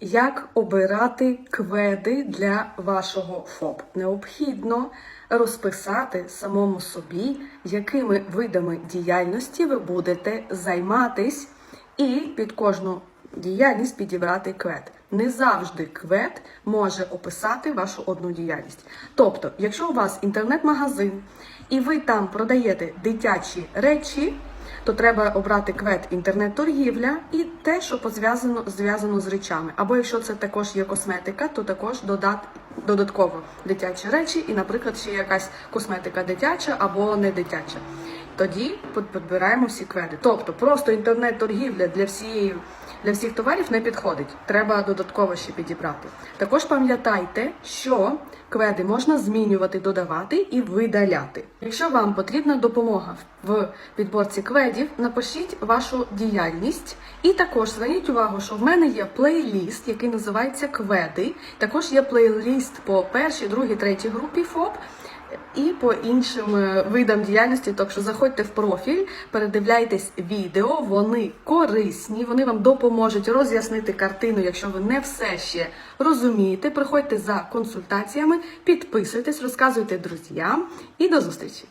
Як обирати кведи для вашого ФОП? Необхідно розписати самому собі, якими видами діяльності ви будете займатись, і під кожну діяльність підібрати квед. Не завжди квед може описати вашу одну діяльність. Тобто, якщо у вас інтернет-магазин і ви там продаєте дитячі речі, то треба обрати квет інтернет-торгівля і те, що пов'язано зв'язано з речами. Або якщо це також є косметика, то також додати додатково дитячі речі, і, наприклад, ще якась косметика дитяча або не дитяча. Тоді підбираємо всі кведи. Тобто просто інтернет-торгівля для всієї. Для всіх товарів не підходить, треба додатково ще підібрати. Також пам'ятайте, що кведи можна змінювати, додавати і видаляти. Якщо вам потрібна допомога в підборці кведів, напишіть вашу діяльність і також зверніть увагу, що в мене є плейліст, який називається Кведи. Також є плейліст по першій, другій, третій групі ФОП. І по іншим е, видам діяльності, так що заходьте в профіль, передивляйтесь відео, вони корисні, вони вам допоможуть роз'яснити картину, якщо ви не все ще розумієте. Приходьте за консультаціями, підписуйтесь, розказуйте друзям і до зустрічі!